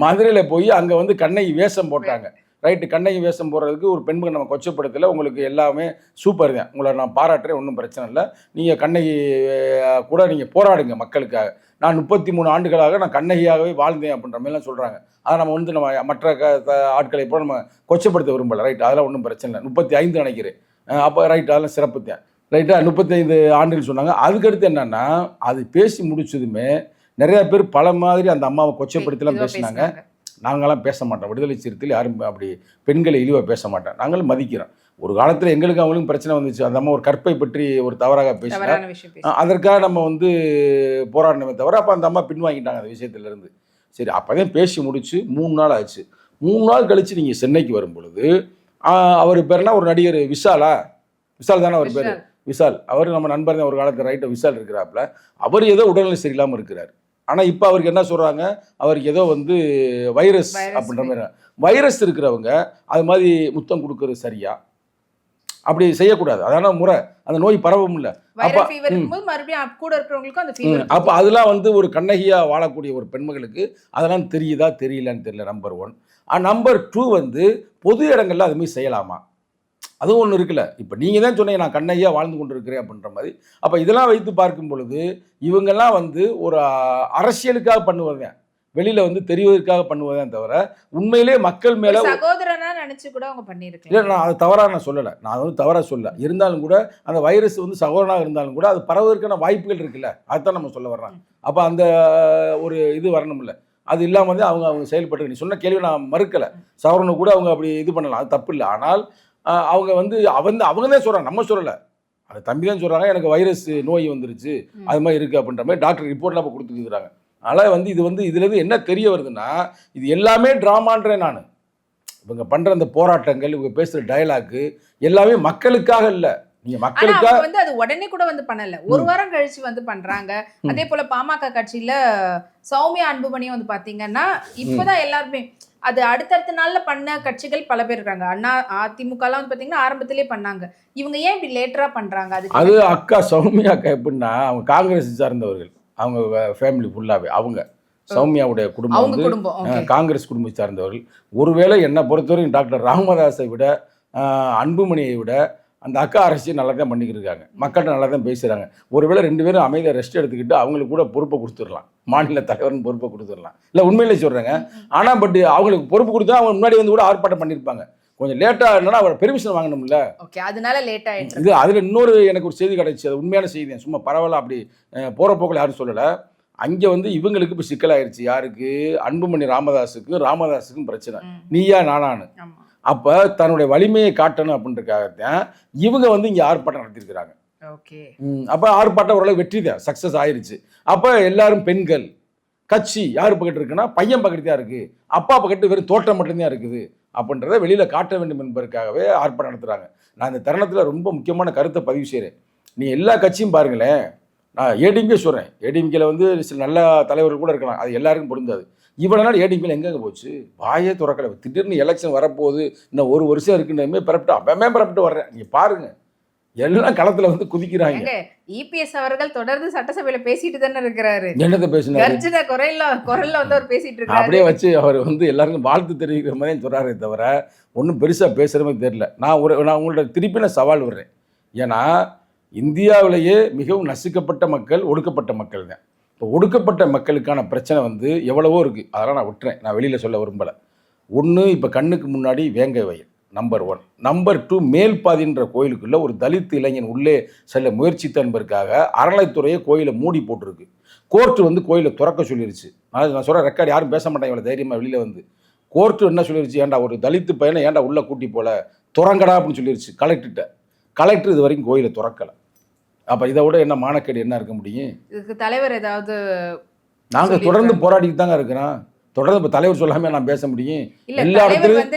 மதுரையில. போய் அங்கே வந்து கண்ணகி வேஷம் போட்டாங்க. ரைட்டு கண்ணகி வேஷம் போடுறதுக்கு ஒரு பெண்மணி நம்ம கொச்சப்படுத்தல. உங்களுக்கு எல்லாமே சூப்பர் தான். உங்களை நான் பாராட்டுறேன். ஒன்றும் பிரச்சனை இல்லை. நீங்கள் கண்ணகி கூட நீங்கள் போராடுங்க மக்களுக்காக. நான் முப்பத்தி மூணு ஆண்டுகளாக நான் கண்ணகியாகவே வாழ்ந்தேன் அப்படின்ற மாதிரிலாம் சொல்கிறாங்க அதை நம்ம வந்து நம்ம மற்ற க ஆட்களை போல நம்ம கொச்சப்படுத்த விரும்பல. ரைட் அதெல்லாம் ஒன்றும் பிரச்சனை இல்லை. முப்பத்தி ஐந்து நினைக்கிறேன். அப்போ ரைட் அதெல்லாம் சிறப்பு தான். ரைட்டா? முப்பத்தைந்து ஆண்டுகள் சொன்னாங்க. அதுக்கடுத்து என்னன்னா அது பேசி முடிச்சதுமே நிறைய பேர் பல மாதிரி அந்த அம்மாவை கொச்சப்படுத்தலாம் பேசினாங்க. நாங்களாம் பேச மாட்டோம். விடுதலை சிறுத்தையில் யாரும் அப்படி பெண்களை இழிவாக பேச மாட்டோம். நாங்களும் மதிக்கிறோம். ஒரு காலத்தில் எங்களுக்கு அவங்களுக்கும் பிரச்சனை வந்துச்சு. அந்த அம்மா ஒரு கற்பை பற்றி ஒரு தவறாக பேசினா அதற்காக நம்ம வந்து போராடணுமே தவிர அப்போ அந்த அம்மா பின்வாங்கிட்டாங்க அந்த விஷயத்துலேருந்து. சரி அப்போதான் பேசி முடிச்சு மூணு நாள் ஆச்சு. மூணு நாள் கழித்து நீங்கள் சென்னைக்கு வரும் பொழுது அவர் பேர்னா ஒரு நடிகர் விஷாலா விஷால் தானே அவர் பேர்? விஷால் அவர் நம்ம நண்பர் தான் ஒரு காலத்தில் ரைட்டர் விஷால் இருக்கிறாப்புல. அவர் ஏதோ உடல்நிலை சரியில்லாமல் இருக்கிறார். ஆனால் இப்போ அவருக்கு என்ன சொல்கிறாங்க அவருக்கு ஏதோ வந்து வைரஸ் அப்படின்ற மாதிரி. வைரஸ் இருக்கிறவங்க அது மாதிரி முத்தம் கொடுக்கறது சரியா? அப்படி செய்யக்கூடாது. அதான முறை. அந்த நோய் பரவும் இல்லை. அப்ப- அதெல்லாம் வந்து ஒரு கண்ணகியா வாழக்கூடிய ஒரு பெண்மகளுக்கு அதெல்லாம் தெரியுதா தெரியலன்னு தெரியல நம்பர் ஒன் நம்பர் டூ வந்து பொது இடங்கள்ல அது மாதிரி செய்யலாமா? அதுவும் ஒன்று இருக்குல்ல. இப்போ நீங்கள் தான் சொன்னீங்க நான் கண்ணகியா வாழ்ந்து கொண்டு இருக்கிறேன் அப்படின்ற மாதிரி. அப்போ இதெல்லாம் வைத்து பார்க்கும் பொழுது இவங்கெல்லாம் வந்து ஒரு அரசியலுக்காக பண்ணுவதே வெளியில் வந்து தெரிவதற்காக பண்ணுவதே தவிர உண்மையிலே மக்கள் மேலே சகோதரனா நினைச்சு கூட அவங்க இல்லை பண்ணிருக்கலாம் நான் அது தவறாக நான் சொல்லலை. நான் வந்து தவறாக சொல்ல இருந்தாலும் கூட அந்த வைரஸ் வந்து சகோதரனாக இருந்தாலும் கூட அது பரவதற்கான வாய்ப்புகள் இருக்குல்ல. அதுதான் நம்ம சொல்ல வர்றோம். அப்போ அந்த ஒரு இது வரணும்ல. அது இல்லாமல் வந்து அவங்க அவங்க செயல்பட்டு நீ சொன்ன கேள்வி நான் மறுக்கலை. சவரனு கூட அவங்க அப்படி இது பண்ணலாம். அது தப்பு இல்லை. ஆனால் அவங்க வந்து அவங்க அவங்க தான் சொல்கிறாங்க நம்ம சொல்லலை. அது தம்பி தான் சொல்கிறாங்க எனக்கு வைரஸ் நோய் வந்துருச்சு. அது மாதிரி இருக்குது அப்படின்ற மாதிரி டாக்டர் ரிப்போர்ட்லாம் இப்போ கொடுத்துருக்குறாங்க. அதனால் வந்து இது வந்து இதுலேருந்து என்ன தெரிய வருதுன்னா இது எல்லாமே ட்ராமான்றேன் நான். இவங்க பண்ணுற அந்த போராட்டங்கள் இவங்க பேசுகிற டயலாக்கு எல்லாமே மக்களுக்காக இல்லை. நீங்கள் ஆனா மக்களுக்காக வந்து அது உடனே கூட வந்து பண்ணல. ஒரு வாரம் கழிச்சு வந்து பண்றாங்க. அதே போல பாமக கட்சியில சௌமியா அன்புமணியும் வந்து பாத்தீங்கன்னா இப்பதான் எல்லாருமே அது அடுத்தடுத்த நாள்ல பண்ண கட்சிகள் பல பேர் இருக்காங்க. அண்ணா அதிமுக எல்லாம் வந்து பாத்தீங்கன்னா ஆரம்பத்திலே பண்ணாங்க. இவங்க ஏன் இப்படி லேட்டரா பண்றாங்க? அதுக்கு அது அக்கா சௌமியா அக்கா எப்படின்னா அவங்க காங்கிரஸ் சார்ந்தவர்கள். அவங்க ஃபேமிலி ஃபுல்லாகவே அவங்க. சௌமியாவுடைய குடும்பம் வந்து குடும்பம். காங்கிரஸ் குடும்பத்தை சார்ந்தவர்கள். ஒருவேளை என்னை பொறுத்தவரைக்கும் டாக்டர் ராமதாஸை விட அன்புமணியை விட அந்த அக்கா அரசியல் நல்லா தான் பண்ணிக்கிட்டு இருக்காங்க. மக்கள்கிட்ட நல்லா தான் பேசுகிறாங்க ஒருவேளை ரெண்டு பேரும் அமைதியாக ரெஸ்ட் எடுத்துக்கிட்டு அவங்களுக்கு கூட பொறுப்பை கொடுத்துடலாம். மாநில தலைவர்னு பொறுப்பை கொடுத்துடலாம். இல்லை உண்மையிலே சொல்கிறேங்க ஆனால் பட் அவங்களுக்கு பொறுப்பு கொடுத்தா அவங்க முன்னாடி வந்து கூட ஆர்ப்பாட்டம் பண்ணியிருப்பாங்க. கொஞ்சம் லேட்டாக என்னன்னா அவர் பெர்மிஷன் வாங்கணும்ல. ஓகே அதனால லேட் ஆயிட்டு இது அதில் இன்னொரு எனக்கு ஒரு செய்தி கிடைச்சி. அது உண்மையான செய்தி. சும்மா பரவாயில்ல அப்படி போகிற போக்கில் யாரும் சொல்லலை. அங்கே வந்து இவங்களுக்கு இப்போ சிக்கலாயிருச்சு. யாருக்கு? அன்புமணி ராமதாஸுக்கும் ராமதாஸுக்கும் பிரச்சனை. நீயா நானானு அப்போ தன்னுடைய வலிமையை காட்டணும் அப்படின்றதுக்காகத்தான் இவங்க வந்து இங்கே ஆர்ப்பாட்டம் நடத்தியிருக்கிறாங்க. ஓகே. அப்போ ஆர்ப்பாட்டம் ஓரளவு வெற்றி தான் சக்ஸஸ் ஆயிருச்சு. அப்போ எல்லாரும் பெண்கள் கட்சி யார் பக்கத்து இருக்குன்னா பையன் பக்கத்து தான் இருக்குது அப்பா பக்கத்து வெறும் தோட்டம் மட்டும்தான் இருக்குது அப்படின்றத வெளியில் காட்ட வேண்டும் என்பதற்காகவே ஆர்ப்பாட்டம் நடத்துகிறாங்க நான் இந்த தருணத்தில் ரொம்ப முக்கியமான கருத்தை பதிவு செய்கிறேன் நீ எல்லா கட்சியும் பாருங்களேன் நான் ஏடிஎம்கே சொல்கிறேன் ஏடிஎம்கேல வந்து சில நல்ல தலைவர்கள் கூட இருக்கலாம் அது எல்லாருக்கும் பொருந்தாது. இவ்வளோ நாள் ஏடிஎம்கேல எங்கெங்க போச்சு? வாயே திறக்கல. திடீர்னு எலெக்ஷன் வரப்போகுது. இன்னும் ஒரு வருஷம் இருக்குன்னு பிறப்பிட்டு அப்பமே பிறப்பிட்டு வர்றேன்? நீங்கள் பாருங்க. எல்லாம் களத்தில் வந்து குதிக்கிறாங்க. இபிஎஸ் அவர்கள் தொடர்ந்து சட்டசபையில பேசிட்டு தானே இருக்கிறாரு. என்னத்தை பேசினாரு? குரல்ல குரல்ல வந்து அவர் பேசிட்டு இருக்காரு அப்படியே வச்சு அவர் வந்து எல்லாருக்கும் வாழ்த்து தெரிவிக்கிற மாதிரி சொல்கிறாரே தவிர ஒன்றும் பெருசாக பேசுகிற மாதிரி தெரியல. நான் ஒரு நான் உங்கள்ட்ட திருப்பி நான் சவால் விடுறேன். ஏன்னா இந்தியாவிலேயே மிகவும் நசுக்கப்பட்ட மக்கள் ஒடுக்கப்பட்ட மக்கள் தான் இப்போ ஒடுக்கப்பட்ட மக்களுக்கான பிரச்சனை வந்து எவ்வளவோ இருக்குது அதெல்லாம் நான் விட்டுறேன். நான் வெளியில் சொல்ல விரும்பலை. ஒன்று இப்போ கண்ணுக்கு முன்னாடி Vengai Vayal number one number two மேல்பாதின்ற கோயிலுக்குள்ளே ஒரு தலித் இளைஞன் உள்ளே செல்ல முயற்சித்த என்பதற்காக அறநிலைத்துறையை கோயிலை மூடி போட்டிருக்கு. கோர்ட்டு வந்து கோயிலை திறக்க சொல்லிருச்சு. நான் நான் சொல்கிற ரெக்கார்டு யாரும் பேச மாட்டாங்க. இவ்வளோ தைரியமாக வெளியில் வந்து. கோர்ட்டு என்ன சொல்லிருச்சு? ஏன்டா ஒரு தலித்து பையனை ஏன்டா உள்ளே கூட்டி போல? துறங்கடா அப்படின்னு சொல்லிருச்சு கலெக்டர்கிட்ட கலெக்டர் இது வரைக்கும் கோயிலை திறக்கலை. அப்போ இதை விட என்ன மானக்கேடு என்ன இருக்க முடியும்? இதுக்கு தலைவர் ஏதாவது நாங்கள். தொடர்ந்து போராடிட்டு தாங்க இருக்கிறோம். தொடர்ந்து இப்போ தலைவர் சொல்லாம நான் பேச முடியும். எல்லா இடத்துலயும்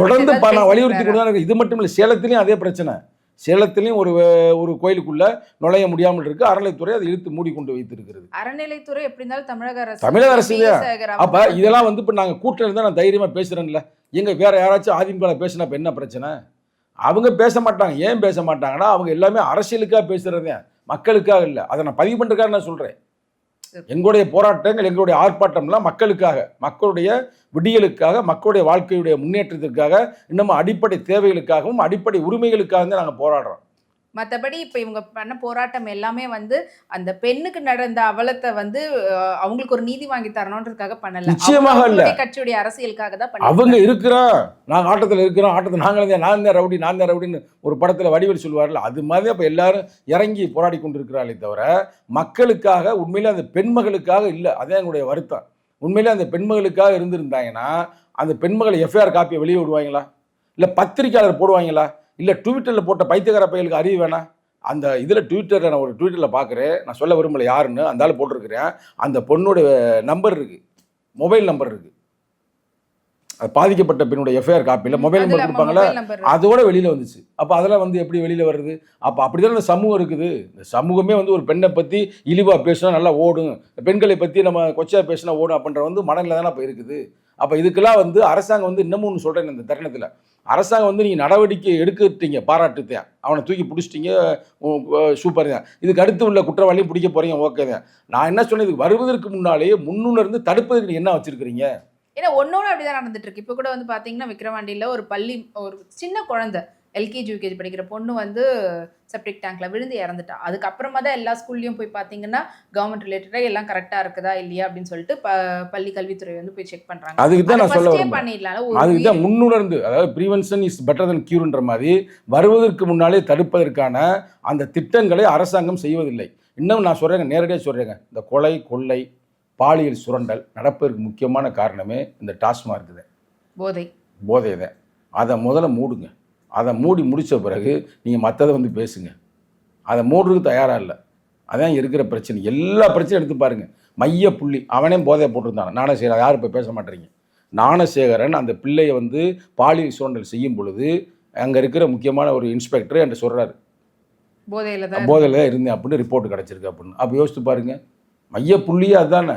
தொடர்ந்து நான் வலியுறுத்தி? கொண்டு தான். இது மட்டும் இல்லை சேலத்துலேயும் அதே பிரச்சனை. சேலத்துலேயும் ஒரு ஒரு கோயிலுக்குள்ள நுழைய முடியாமல் இருக்கு. அறநிலைத்துறை அதை இழுத்து மூடி கொண்டு வைத்திருக்கிறது. அறநிலைத்துறை எப்படி இருந்தாலும் தமிழக அரசு தமிழக அரசு அப்ப இதெல்லாம் வந்து இப்போ நாங்கள் கூட்டம் இருந்தால் நான் தைரியமாக பேசுகிறேன்ல எங்க வேற யாராச்சும் அதிமுக பேசினா இப்போ என்ன பிரச்சனை? அவங்க பேச மாட்டாங்க ஏன் பேச மாட்டாங்கன்னா அவங்க எல்லாமே அரசியலுக்காக பேசுறதே மக்களுக்காக இல்லை. அதை நான் பதிவு பண்ணுறதுக்காக நான் சொல்கிறேன் எங்களுடைய போராட்டங்கள் எங்களுடைய ஆர்ப்பாட்டம்லாம் மக்களுக்காக மக்களுடைய விடியலுக்காக மக்களுடைய வாழ்க்கையுடைய முன்னேற்றத்திற்காக இன்னமும் அடிப்படை தேவைகளுக்காகவும் அடிப்படை உரிமைகளுக்காக தான் நாங்கள் போராடுறோம். மத்தபடி இப்ப இவங்க பண்ண போராட்டம் எல்லாமே வந்து அந்த பெண்ணுக்கு நடந்த அவலத்தை வந்து அவங்களுக்கு ஒரு நீதி வாங்கி தரணுன்றதுக்காக பண்ணல. நிச்சயமாக இல்ல. கட்சியுடைய அரசியலுக்காக தான் அவங்க இருக்கிறோம் நாங்கள் ஆட்டத்தில் இருக்கிறோம். ஆட்டத்தில் நாங்கள் நான் தான் ரவுடி நான் தான் ரவுடின்னு ஒரு படத்தில் வடிவேல் சொல்லுவார்ல அது மாதிரி இப்போ எல்லாரும் இறங்கி போராடி கொண்டு இருக்கிறாங்களே தவிர மக்களுக்காக உண்மையிலே அந்த பெண்மகளுக்காக இல்லை. அதே எங்களுடைய வருத்தம். உண்மையிலே அந்த பெண்மகளுக்காக இருந்திருந்தாங்கன்னா அந்த பெண்மகள் எஃப்ஐஆர் காப்பியை வெளியே விடுவாங்களா? இல்லை பத்திரிக்கையாளர் போடுவாங்களா? இல்லை ட்விட்டரில் போட்ட பைத்தியக்கார பயலுக்கு அறிவு வேணாம் அந்த இதில் ட்விட்டரில் நான் ஒரு ட்விட்டரில் பார்க்குறேன் நான் சொல்ல விரும்பல யாருன்னு. அந்த ஆள் போட்டிருக்கிறேன். அந்த பொண்ணோட நம்பர் இருக்குது மொபைல் நம்பர் இருக்குது அது பாதிக்கப்பட்ட பெண்ணுடைய எஃப்ஐஆர் காப்பியில் மொபைல் நம்பர் கொடுப்பாங்களா அதோட வெளியில் வந்துச்சு. அப்போ அதெல்லாம் வந்து எப்படி வெளியில் வருது? அப்போ அப்படிதான் இந்த சமூகம் இருக்குது. இந்த சமூகமே வந்து ஒரு பெண்ணை பற்றி இழிவாக பேசினா நல்லா ஓடும். பெண்களை பற்றி நம்ம கொச்சையாக பேசினா ஓடும் அப்படின்ற வந்து மனநிலை தானே இப்போ இருக்குது. அப்போ இதுக்கெல்லாம் வந்து அரசாங்கம் வந்து இன்னமும் ஒன்று சொல்கிறேன் இந்த தருணத்தில். அரசாங்கம் வந்து நீங்கள் நடவடிக்கை எடுக்கிட்டீங்க பாராட்டுத்தேன் அவனை தூக்கி பிடிச்சிட்டீங்க சூப்பர் தான் இதுக்கு அடுத்து உள்ள குற்றவாளியும் பிடிக்க போகிறீங்க ஓகே தான் நான் என்ன சொன்னேன் இதுக்கு வருவதற்கு முன்னாலேயே முன்னுணர்ந்து தடுப்பதற்கு நீங்கள் என்ன வச்சுருக்கிறீங்க? ஏன்னா ஒன்னொன்னு அப்படிதான் நடந்துட்டு இருக்கு. இப்போ கூட வந்து பார்த்தீங்கன்னா விக்ரவாண்டியில் ஒரு பள்ளி ஒரு சின்ன குழந்தை எல்கேஜி யூகேஜி படிக்கிற பொண்ணு வந்து செப்டிக் டேங்க்ல விழுந்து இறந்துட்டா. அதுக்கப்புறமா தான் எல்லா ஸ்கூல்லையும் போய் பாத்தீங்கன்னா கவர்மெண்ட் ரிலேட்டடா எல்லாம் கரெக்டா இருக்குதா இல்லையா அப்படின்னு சொல்லிட்டு ப- பள்ளி கல்வித்துறை வந்து போய் செக் பண்றாங்க. அதுக்கு தான் நான் சொல்ல பண்ணிடலாம். அதுக்கு தான் முன்னுணர்ந்து அதாவது ப்ரீவென்ஷன் இஸ் பெட்டர் than கியூர்ன்ற மாதிரி வருவதற்கு முன்னாலே தடுப்பதற்கான அந்த திட்டங்களை அரசாங்கம் செய்வதில்லை. இன்னும் நான் சொல்கிறேங்க நேரடியாக சொல்கிறேங்க இந்த கொலை கொள்ளை பாலியல் சுரண்டல் நடப்பதற்கு முக்கியமான காரணமே இந்த டாஸ்மார்க் தான் போதை. போதை தான் அதை முதல்ல மூடுங்க. அதை மூடி முடித்த பிறகு நீங்கள் மற்றதை வந்து பேசுங்க. அதை மூடுறதுக்கு தயாராக இல்லை. அதான் இருக்கிற பிரச்சனை. எல்லா பிரச்சனையும் எடுத்து பாருங்க. மைய புள்ளி. அவனே போதையை போட்டிருந்தாங்க ஞானசேகரன் யாரும் இப்போ பேச மாட்டேறீங்க. ஞானசேகரன் அந்த பிள்ளையை வந்து பாலியல் சுரண்டல் செய்யும் பொழுது அங்கே இருக்கிற முக்கியமான ஒரு இன்ஸ்பெக்டர் என்கிட்ட சொல்கிறாரு போதையில தான் போதையில் தான் இருந்தேன் அப்படின்னு ரிப்போர்ட் கிடச்சிருக்கு அப்படின்னு. அப்போ யோசித்து பாருங்க. மைய புள்ளியே அதுதானே.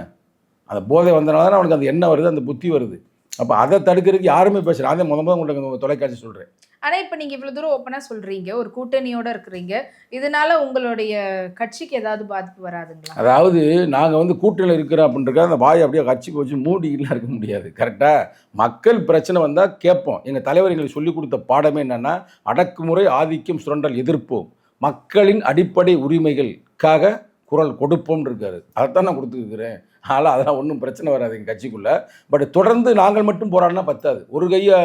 அந்த போதை வந்தனால தானே அவனுக்கு அந்த எண்ணம் வருது அந்த புத்தி வருது. அப்போ அதை தடுக்கிறதுக்கு யாருமே பேசுகிறேன் அதே முத முத உங்களுக்கு தொலைக்காட்சி சொல்கிறேன் ஆனா இப்ப நீங்க இவ்வளவு தூரம் ஓப்பனா சொல்றீங்க ஒரு கூட்டணியோட இருக்கிறீங்க இதனால உங்களுடைய கட்சிக்கு ஏதாவது பாதிப்பு வராதுங்களா? அதாவது நாங்கள் வந்து கூட்டணியில் இருக்கிறோம் அப்படின்றக்க அந்த வாயை அப்படியே கட்சிக்கு வச்சு மூடிலாம் இருக்க முடியாது. கரெக்டாக மக்கள் பிரச்சனை வந்தால் கேட்போம். எங்கள் தலைவர் எங்களுக்கு சொல்லிக் கொடுத்த பாடமே என்னென்னா அடக்குமுறை ஆதிக்கம் சுரண்டல் எதிர்ப்போம் மக்களின் அடிப்படை உரிமைகளுக்காக குரல் கொடுப்போம்னு இருக்காரு. அதைத்தான் நான் கொடுத்துருக்கிறேன். அதனால் அதெல்லாம் ஒன்றும் பிரச்சனை வராது எங்கள் கட்சிக்குள்ளே. பட் தொடர்ந்து நாங்கள் மட்டும் போராடினா பத்தாது. ஒரு கையை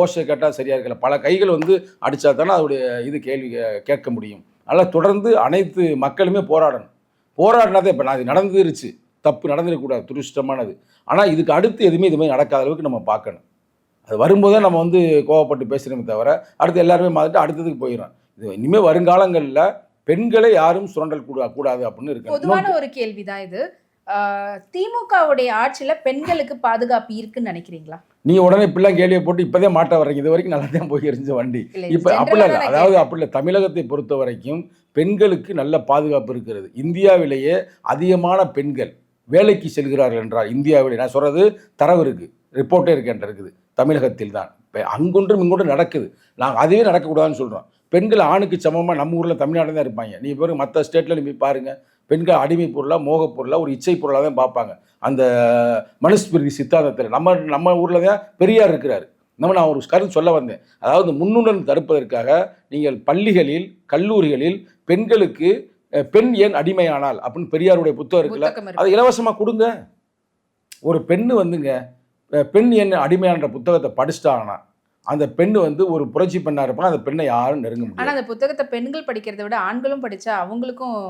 ஓசை கேட்டால் சரியாக இருக்கல. பல கைகள் வந்து அடித்தா தானே அதோடைய இது கேள்வி கேட்க முடியும். அதனால் தொடர்ந்து அனைத்து மக்களுமே போராடணும். போராடினதே இப்போ நான் இது நடந்துருச்சு. தப்பு நடந்துடக்கூடாது. துருஷ்டமானது. ஆனால் இதுக்கு அடுத்து எதுவுமே இதுமாதிரி நடக்காத அளவுக்கு நம்ம பார்க்கணும். அது வரும்போதே நம்ம வந்து கோவப்பட்டு பேசுகிறோமே தவிர அடுத்து எல்லாருமே மாறிட்டு அடுத்ததுக்கு போயிடும் இது இனிமேல் வருங்காலங்களில் பெண்களை யாரும் சுரண்டல் கூடா கூடாது அப்படின்னு இருக்கு பொதுவான ஒரு கேள்விதான் இது. திமுகவுடைய ஆட்சியில பெண்களுக்கு பாதுகாப்பு இருக்குன்னு நினைக்கிறீங்களா? நீங்க உடனே இப்படிலாம் கேள்வியை போட்டு இப்போதே மாட்ட வர்றீங்க இது வரைக்கும் நல்லா தான் போய் எரிஞ்ச வண்டி இப்போ அப்படிலாம் இல்லை. அதாவது அப்படி இல்லை. தமிழகத்தை பொறுத்த வரைக்கும் பெண்களுக்கு நல்ல பாதுகாப்பு இருக்கிறது. இந்தியாவிலேயே அதிகமான பெண்கள் வேலைக்கு செல்கிறார்கள் என்றால் இந்தியாவிலே நான் சொல்கிறது தரவு இருக்குது ரிப்போர்ட்டே இருக்கு என்கிட்ட இருக்குது. தமிழகத்தில் தான். இப்போ அங்கொன்றும் இங்கொன்றும் நடக்குது. நாங்கள் அதுவே நடக்கக்கூடாதுன்னு சொல்கிறோம் பெண்கள் ஆணுக்கு சமமாக நம்ம ஊரில் தமிழ்நாடு தான் இருப்பாங்க. நீ பாருங்க மற்ற ஸ்டேட்டில் நீ பாருங்கள் பெண்கள் அடிமை பொருளாக மோகப் பொருளாக ஒரு இச்சை பொருளாக தான் பார்ப்பாங்க. அந்த மனுஸ்மிருதி சித்தாந்தத்தில் நம்ம நம்ம ஊரில் தான் பெரியார் இருக்கிறார். நம்ம நான் ஒரு கருத்து சொல்ல வந்தேன். அதாவது முன்னுடன் தடுப்பதற்காக நீங்கள் பள்ளிகளில் கல்லூரிகளில் பெண்களுக்கு பெண் ஏன் அடிமையானால் அப்படின்னு பெரியாருடைய புத்தகம் இருக்குல்ல அதை இருக்கு. இலவசமா கொடுங்க. ஒரு பெண்ணு வந்துங்க பெண் என் அடிமையான்ற புத்தகத்தை படிச்சிட்டாங்கன்னா அந்த பெண்ணு வந்து ஒரு புரட்சி பெண்ணா இருப்பாங்க அந்த பெண்ணை யாரும் நெருங்க ஆனா முடியாது அந்த புத்தகத்தை பெண்கள் படிக்கிறதை விட ஆண்களும் படிச்சா அவங்களுக்கும்.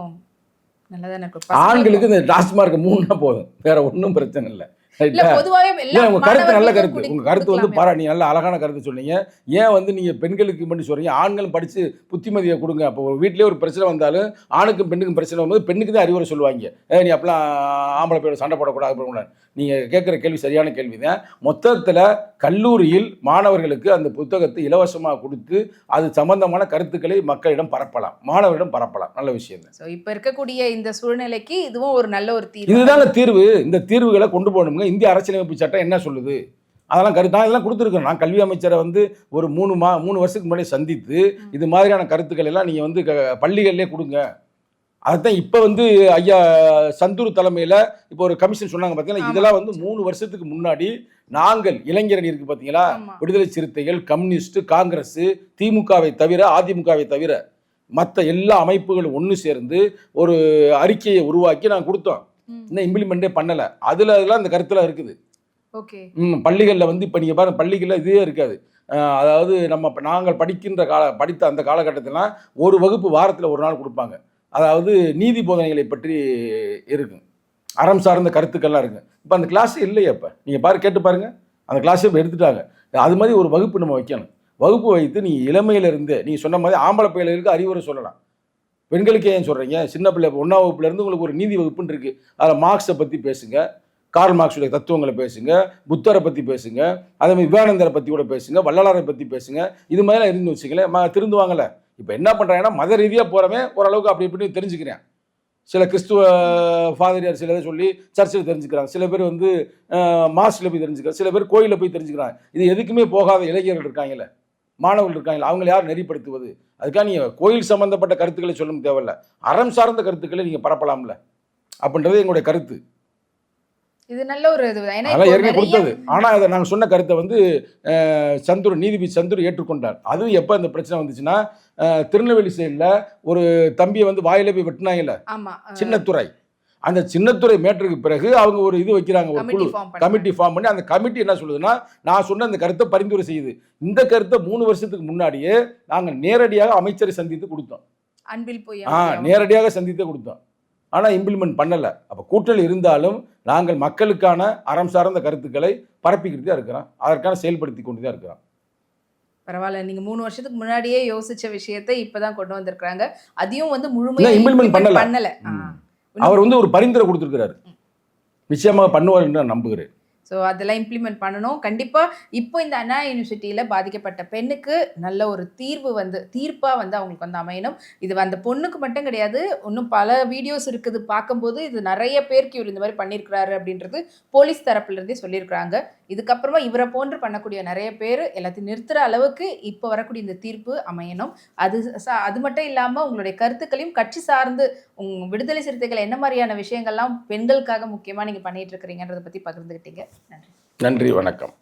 ஆண்களுக்கு இந்த டாஸ்மார்க் மூணுனா போதும். வேற ஒன்றும் பிரச்சனை இல்லை. உங்க கருத்து நல்ல கருத்து உங்க கருத்து வந்து. பாரா நீ நல்ல அழகான கருத்து சொன்னீங்க. ஏன் வந்து நீங்க பெண்களுக்கு மட்டும் சொல்றீங்க? ஆண்களும் படிச்சு புத்திமதியை கொடுங்க. அப்போ ஒரு வீட்லயே ஒரு பிரச்சனை வந்தாலும் ஆணுக்கும் பெண்ணுக்கும் பிரச்சனை வரும்போது பெண்ணுக்கு தான் அறிவுரை சொல்லுவாங்க. ஏ நீ அப்பெல்லாம் ஆம்பளை பேரோட சண்டை போடக்கூடாது போடக்கூடாது நீங்க கேட்குற கேள்வி சரியான கேள்வி தான் மொத்தத்துல கல்லூரியில் மாணவர்களுக்கு அந்த புத்தகத்தை இலவசமாக கொடுத்து அது சம்பந்தமான கருத்துக்களை மக்களிடம் பரப்பலாம். மாணவரிடம் பரப்பலாம். நல்ல விஷயம் தான். இப்ப இருக்கக்கூடிய இந்த சூழ்நிலைக்கு இதுவும் ஒரு நல்ல ஒரு தீர்வு. இதுதாங்க தீர்வு. இந்த தீர்வுகளை கொண்டு போகணுங்க இந்திய அரசியலமைப்பு சட்டம் என்ன சொல்லுது அதெல்லாம் கருத்து இதெல்லாம் கொடுத்துருக்கேன் நான் கல்வி அமைச்சரை வந்து ஒரு மூணு மா மூணு வருஷத்துக்கு முன்னாடி சந்தித்து இது மாதிரியான கருத்துக்கள் எல்லாம் நீங்கள் வந்து க- பள்ளிகள்லேயே கொடுங்க அதைத்தான் இப்போ வந்து ஐயா சந்தூர் தலைமையில் இப்போ ஒரு கமிஷன் சொன்னாங்க பார்த்தீங்கன்னா. இதெல்லாம் வந்து மூணு வருஷத்துக்கு முன்னாடி நாங்கள் இளைஞரணி இருக்கு பார்த்தீங்களா. விடுதலை சிறுத்தைகள் கம்யூனிஸ்ட் காங்கிரஸ் திமுகவை தவிர அதிமுகவை தவிர மற்ற எல்லா அமைப்புகளும் ஒன்று சேர்ந்து ஒரு அறிக்கையை உருவாக்கி நான் கொடுத்தோம். இன்னும் இம்ப்ளிமெண்ட்டே பண்ணலை. அதில் அதெல்லாம் இந்த கருத்துலாம் இருக்குது. ம் பள்ளிகளில் வந்து இப்போ நீங்கள் பாருங்க பள்ளிகளில் இதே இருக்காது. அதாவது நம்ம நாங்கள் படிக்கின்ற கால படித்த அந்த காலகட்டத்திலாம் ஒரு வகுப்பு வாரத்தில் ஒரு நாள் கொடுப்பாங்க. அதாவது நீதி போதனைகளை பற்றி இருக்கும். அறம் சார்ந்த கருத்துக்கள்லாம் இருக்கு இப்போ அந்த கிளாஸ் இல்லையே இப்போ நீங்கள் பாரு கேட்டு பாருங்க. அந்த கிளாஸே இப்போ எடுத்துட்டாங்க. அது மாதிரி ஒரு வகுப்பு நம்ம வைக்கணும். வகுப்பு வைத்து நீ இளமையிலிருந்து நீங்கள் சொன்ன மாதிரி ஆம்பளை பிள்ளைகளுக்கு அறிவுரை சொல்லலாம். பெண்களுக்கு ஏன் சொல்கிறீங்க சின்ன பிள்ளை ஒன்றாம் வகுப்புலேருந்து உங்களுக்கு ஒரு நீதி வகுப்புன்னு இருக்குது அதில் மார்க்ஸை பற்றி பேசுங்க. கார்ல் மார்க்ஸுடைய தத்துவங்களை பேசுங்க. புத்தரை பற்றி பேசுங்க. அதே விவேகானந்தரை பற்றி கூட பேசுங்க. வள்ளலாரை பற்றி பேசுங்க. இது மாதிரிலாம் இருந்து வச்சுங்களேன் ம திருந்துவாங்கல்ல. இப்போ என்ன பண்ணுறாங்கன்னா மத ரீதியாக போகிறவன் ஓரளவுக்கு அப்படி இப்படி தெரிஞ்சுக்கிறேன். சில கிறிஸ்துவ ஃபாதரியார் சில இதை சொல்லி சர்ச்சில் தெரிஞ்சுக்கிறாங்க. சில பேர் வந்து மாஸ்டில் போய் தெரிஞ்சுக்கிறாங்க. சில பேர் கோயிலில் போய் தெரிஞ்சுக்கிறாங்க. இது எதுக்குமே போகாத இளைஞர்கள் இருக்காங்கல்ல. மாணவர்கள் இருக்காங்கல்ல அவங்களை யார் நெறிப்படுத்துவது? அதுக்காக நீங்கள் கோயில் சம்பந்தப்பட்ட கருத்துக்களை சொல்லணும் தேவையில்ல. அறம் சார்ந்த கருத்துக்களை நீங்கள் பரப்பலாம்ல. அப்படின்றது எங்களுடைய கருத்து. இது நல்ல ஒரு இது. அதெல்லாம் ஏற்கனவே கொடுத்தது. ஆனால் அதை நாங்கள் சொன்ன கருத்தை வந்து சந்துரு நீதிபதி சந்துரு ஏற்றுக்கொண்டார். அதுவும் எப்போ அந்த பிரச்சனை வந்துச்சுன்னா திருநெல்வேலி சைடில் ஒரு தம்பியை வந்து வாயில போய் வெட்டினாங்கல்ல? சின்னத்துறை. அந்த சின்னத்துறை மேட்டருக்கு பிறகு அவங்க ஒரு இது வைக்கிறாங்க ஒரு குழு. கமிட்டி ஃபார்ம் பண்ணி அந்த கமிட்டி என்ன சொல்லுதுன்னா நான் சொன்ன அந்த கருத்தை பரிந்துரை செய்யுது. இந்த கருத்தை மூணு வருஷத்துக்கு முன்னாடியே நாங்கள் நேரடியாக அமைச்சரை சந்தித்து கொடுத்தோம். அன்பில் போய் ஆ நேரடியாக சந்தித்து கொடுத்தோம். ஆனால் இம்ப்ளிமெண்ட் பண்ணலை. அப்போ கூட்டல் இருந்தாலும் நாங்கள் மக்களுக்கான அறம் சார்ந்த கருத்துக்களை பரப்பிக்கிட்டு தான் இருக்கிறோம். அதற்கான செயல்படுத்தி கொண்டு தான் இருக்கிறோம். பரவாயில்ல. நீங்க மூணு வருஷத்துக்கு முன்னாடியே யோசிச்ச விஷயத்தை இப்பதான் கொண்டு வந்திருக்காங்க அதையும் வந்து இல்ல, முழுமையா implement implement பண்ணல. அவர் வந்து ஒரு பரிந்துரை கொடுத்துருக்கிறாரு. நிச்சயமாக பண்ணுவார் என்று நான் நம்புகிறேன். ஸோ அதெல்லாம் இம்ப்ளிமெண்ட் பண்ணணும். கண்டிப்பாக இப்போ இந்த அண்ணா யூனிவர்சிட்டியில் பாதிக்கப்பட்ட பெண்ணுக்கு நல்ல ஒரு தீர்வு வந்து தீர்ப்பாக வந்து அவங்களுக்கு வந்து அமையணும். இது அந்த பொண்ணுக்கு மட்டும் கிடையாது. இன்னும் பல வீடியோஸ் இருக்குது. பார்க்கும்போது இது நிறைய பேருக்கு இவர் இந்த மாதிரி பண்ணியிருக்கிறாரு அப்படின்றது போலீஸ் தரப்புலேருந்தே சொல்லியிருக்கிறாங்க. இதுக்கப்புறமா இவரை போன்று பண்ணக்கூடிய நிறைய பேர் எல்லாத்தையும் நிறுத்துகிற அளவுக்கு இப்போ வரக்கூடிய இந்த தீர்ப்பு அமையணும். அது அது மட்டும் இல்லாமல் உங்களுடைய கருத்துக்களையும் கட்சி சார்ந்து உங் விடுதலை சிறுத்தைகள் என்ன மாதிரியான விஷயங்கள்லாம் பெண்களுக்காக முக்கியமாக நீங்கள் பண்ணிகிட்டு இருக்கிறீங்கன்றதை பற்றி பகிர்ந்துக்கிட்டீங்க நன்றி. வணக்கம்.